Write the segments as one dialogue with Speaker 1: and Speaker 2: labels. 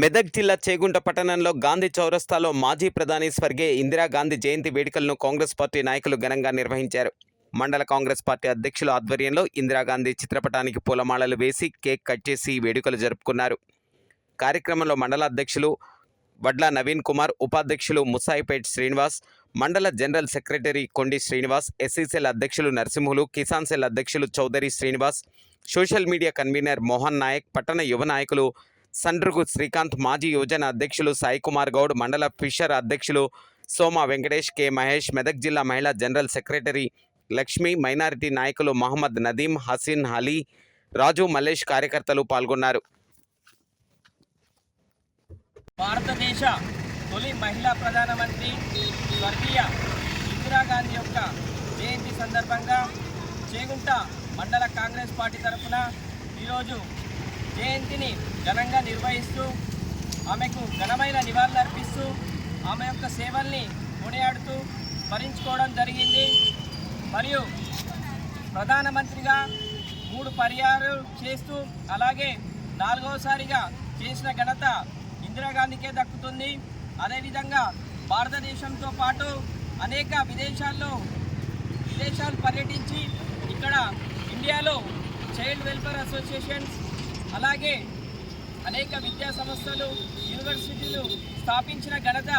Speaker 1: మెదక్ జిల్లా చేగుంట పట్టణంలో గాంధీ చౌరస్తాలో మాజీ ప్రధాని స్వర్గీయ ఇందిరాగాంధీ జయంతి వేడుకలను కాంగ్రెస్ పార్టీ నాయకులు ఘనంగా నిర్వహించారు. మండల కాంగ్రెస్ పార్టీ అధ్యక్షుల ఆధ్వర్యంలో ఇందిరాగాంధీ చిత్రపటానికి పూలమాలలు వేసి కేక్ కట్ చేసి వేడుకలు జరుపుకున్నారు. కార్యక్రమంలో మండల అధ్యక్షులు వడ్ల నవీన్ కుమార్ ఉపాధ్యక్షులు ముసాయిపేట్ శ్రీనివాస్ మండల జనరల్ సెక్రటరీ కొండి శ్రీనివాస్ ఎస్సీసెల్ అధ్యక్షులు నరసింహులు కిసాన్ సెల్ అధ్యక్షులు Chowdary Srinivas social media convener Mohan Nayak పట్టణ యువ నాయకులు సండ్రుగు శ్రీకాంత్ మాజీ యువజన అధ్యక్షులు సాయికుమార్ గౌడ్ మండల ఫిషర్ అధ్యక్షులు సోమ వెంకటేష్ కె మహేష్ మెదక్ జిల్లా మహిళా జనరల్ సెక్రటరీ లక్ష్మి మైనారిటీ నాయకులు మహమ్మద్ నదీం హసీన్ అలీ రాజు మల్లేష్ కార్యకర్తలు పాల్గొన్నారు.
Speaker 2: భారతదేశ తొలి మహిళా ప్రధానమంత్రి స్వర్గీయ ఇందిరాగాంధీ యొక్క జయంతి సందర్భంగా చేగుంట మండల కాంగ్రెస్ పార్టీ తరఫున ఈరోజు జయంతిని ఘనంగా నిర్వహిస్తూ ఆమెకు ఘనమైన నివాళులర్పిస్తూ ఆమె యొక్క సేవల్ని కొనియాడుతూ స్మరించుకోవడం జరిగింది. మరియు ప్రధానమంత్రిగా మూడు పర్యాలు చేస్తూ అలాగే నాలుగవసారిగా చేసిన ఘనత ఇందిరాగాంధీకే దక్కుతుంది. అదేవిధంగా భారతదేశంతో పాటు అనేక విదేశాల్లో విదేశాలు పర్యటించి ఇక్కడ ఇండియాలో చైల్డ్ వెల్ఫేర్ అసోసియేషన్స్ అలాగే అనేక విద్యా సంస్థలు యూనివర్సిటీలు స్థాపించిన ఘనత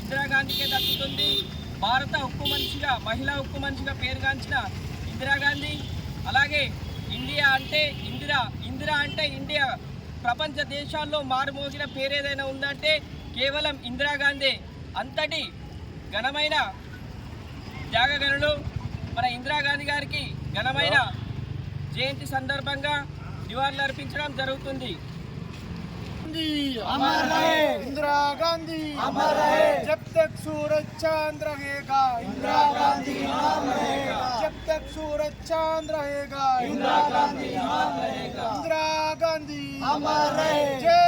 Speaker 2: ఇందిరాగాంధీకే దక్కుతుంది. భారత ఉక్కు మనిషిగా మహిళా ఉక్కు మనిషిగా పేరుగాంచిన ఇందిరాగాంధీ అలాగే ఇండియా అంటే ఇందిరా ఇందిరా అంటే ఇండియా. ప్రపంచ దేశాల్లో మారుమోగిన పేరు ఏదైనా ఉందంటే కేవలం ఇందిరాగాంధీ అంతటి ఘనమైన త్యాగగనులు మన ఇందిరాగాంధీ గారికి ఘనమైన జయంతి సందర్భంగా నివాళులు అర్పించడం జరుగుతుంది
Speaker 3: गांधी अमर रहे इंदिरा गांधी अमर रहे जब तक सूरज चांद रहेगा इंदिरा गांधी नाम रहेगा जब तक सूरज चांद रहेगा इंदिरा गांधी नाम रहेगा इंदिरा गांधी अमर रहे जय